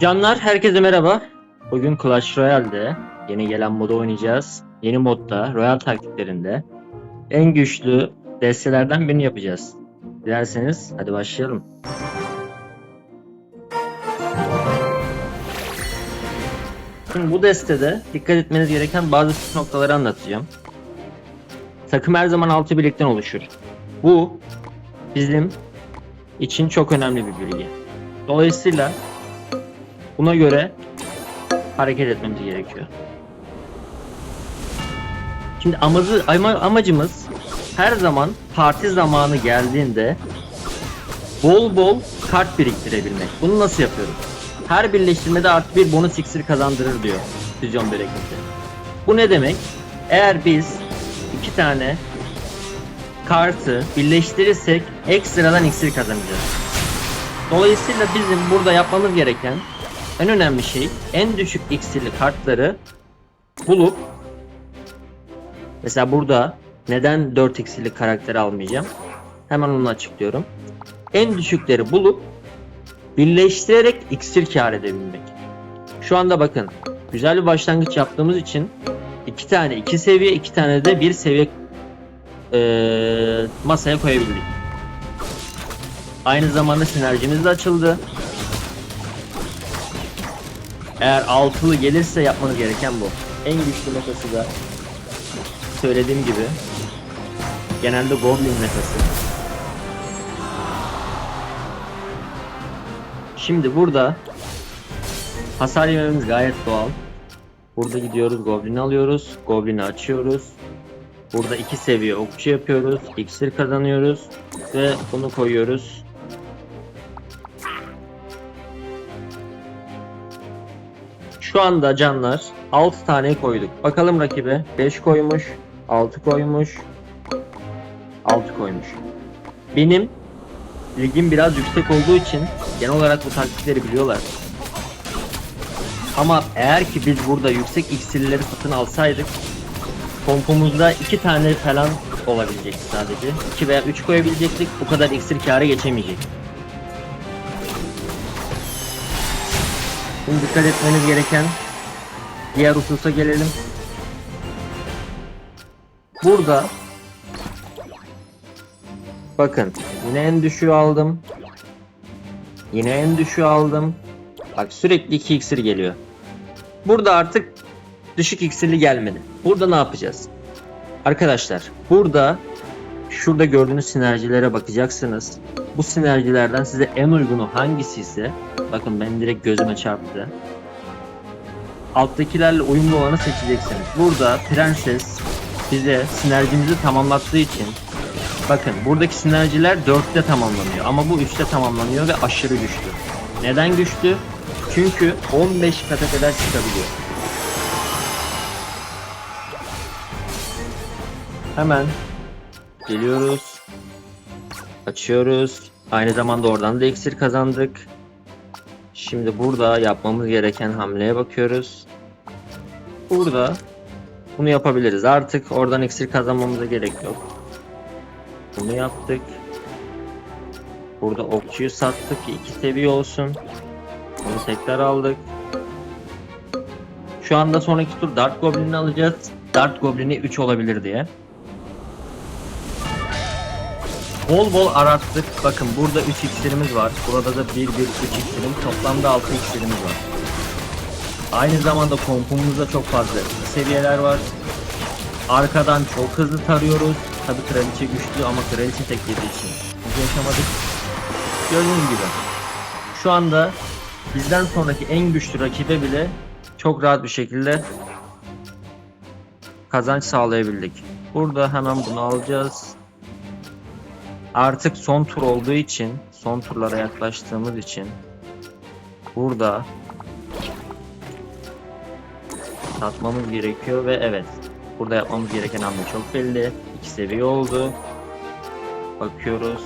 Canlar herkese merhaba. Bugün Clash Royale'de yeni gelen modu oynayacağız. Yeni modda Royal taktiklerinde en güçlü destelerden birini yapacağız. Dilerseniz hadi başlayalım. Şimdi bu destede dikkat etmeniz gereken bazı noktaları anlatacağım. Takım her zaman 6 birlikten oluşur. Bu bizim için çok önemli bir bilgi. Dolayısıyla Buna göre hareket etmemiz gerekiyor. Şimdi amacı, ama, amacımız her zaman parti zamanı geldiğinde bol bol kart biriktirebilmek. Bunu nasıl yapıyoruz? Her birleştirmede artı bir bonus iksir kazandırır diyor füzyon bereketi. Bu ne demek? Eğer biz iki tane kartı birleştirirsek ekstradan iksir kazanacağız. Dolayısıyla bizim burada yapmamız gereken en önemli şey en düşük iksirli kartları bulup mesela burada neden 4 iksirli karakteri almayacağım? Hemen onu açıklıyorum. En düşükleri bulup birleştirerek iksir kar edebilmek. Şu anda bakın güzel bir başlangıç yaptığımız için iki tane iki seviye iki tane de bir seviye eee, masaya koyabildik. Aynı zamanda sinerjimiz de açıldı. Eğer altılı gelirse yapmanız gereken bu. En güçlü metası da söylediğim gibi genelde Goblin metası. Şimdi burada hasar yememiz gayet doğal. Burada gidiyoruz Goblin'i alıyoruz. Goblin'i açıyoruz. Burada iki seviye okçu yapıyoruz. İksir kazanıyoruz. Ve bunu koyuyoruz. Şu anda canlar 6 tane koyduk. Bakalım rakibe 5 koymuş, 6 koymuş, 6 koymuş. Benim ligim biraz yüksek olduğu için genel olarak bu taktikleri biliyorlar. Ama eğer ki biz burada yüksek iksirleri satın alsaydık kompomuzda 2 tane falan olabilecekti sadece. 2 veya 3 koyabilecektik. Bu kadar iksir kârı geçemeyecektik. Şimdi dikkat etmeniz gereken diğer hususa gelelim. Burada bakın yine en düşüğü aldım. Yine en düşüğü aldım. Bak sürekli 2 iksir geliyor. Burada artık düşük iksirli gelmedi. Burada ne yapacağız? Arkadaşlar burada şurada gördüğünüz sinerjilere bakacaksınız. Bu sinerjilerden size en uygunu hangisi ise bakın ben direkt gözüme çarptı. Alttakilerle uyumlu olanı seçeceksiniz. Burada prenses bize sinerjimizi tamamlattığı için bakın buradaki sinerjiler 4'te tamamlanıyor ama bu 3'te tamamlanıyor ve aşırı güçlü. Neden güçlü? Çünkü 15 kata kadar çıkabiliyor. Hemen geliyoruz. Açıyoruz. Aynı zamanda oradan da iksir kazandık. Şimdi burada yapmamız gereken hamleye bakıyoruz. Burada bunu yapabiliriz. Artık oradan iksir kazanmamıza gerek yok. Bunu yaptık. Burada okçuyu sattık ki iki seviye olsun. Bunu tekrar aldık. Şu anda sonraki tur Dart Goblin'i alacağız. Dart Goblin'i 3 olabilir diye. Bol bol arattık. Bakın burada 3 iksirimiz var. Burada da 1 1 3 iksirimiz. Toplamda 6 iksirimiz var. Aynı zamanda kompumuzda çok fazla seviyeler var. Arkadan çok hızlı tarıyoruz. Tabi kraliçe güçlü ama kraliçe tek yediği için biz yaşamadık. Gördüğünüz gibi. Şu anda bizden sonraki en güçlü rakibe bile çok rahat bir şekilde kazanç sağlayabildik. Burada hemen bunu alacağız. Artık son tur olduğu için, son turlara yaklaştığımız için burada satmamız gerekiyor ve evet burada yapmamız gereken hamle çok belli. İki seviye oldu. Bakıyoruz.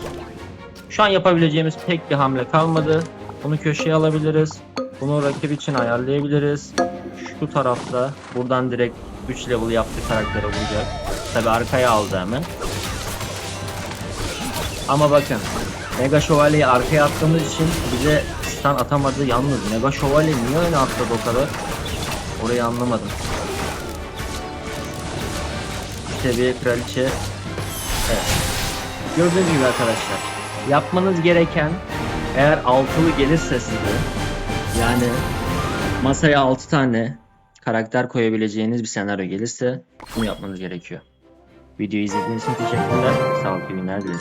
Şu an yapabileceğimiz pek bir hamle kalmadı. Bunu köşeye alabiliriz. Bunu rakip için ayarlayabiliriz. Şu tarafta buradan direkt 3 level yaptı karaktere vuracak. Tabi arkaya aldı hemen. Ama bakın Mega Şövalye'yi arkaya attığımız için bize stun atamadı yalnız. Mega Şövalye niye öne atladı o kadar? Orayı anlamadım. Seviye kraliçe. Evet. Gördüğünüz gibi arkadaşlar. Yapmanız gereken eğer altılı gelirse size yani masaya 6 tane karakter koyabileceğiniz bir senaryo gelirse bunu yapmanız gerekiyor. Videoyu izlediğiniz için teşekkürler. Sağlıklı günler dilerim.